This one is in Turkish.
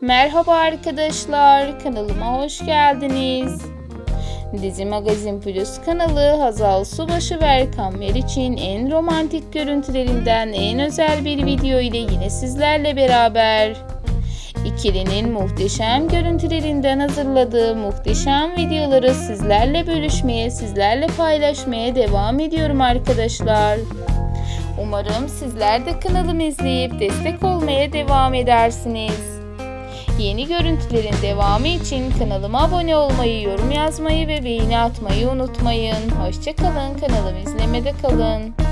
Merhaba arkadaşlar, kanalıma hoş geldiniz. Dizi Magazin Plus kanalı Hazal Subaşı ve Erkan Meriç'in en romantik görüntülerinden en özel bir video ile yine sizlerle beraber. İkilinin muhteşem görüntülerinden hazırladığı muhteşem videoları sizlerle bölüşmeye, sizlerle paylaşmaya devam ediyorum arkadaşlar. Umarım sizler de kanalımı izleyip destek olmaya devam edersiniz. Yeni görüntülerin devamı için kanalıma abone olmayı, yorum yazmayı ve beğeni atmayı unutmayın. Hoşçakalın, kanalımı izlemede kalın.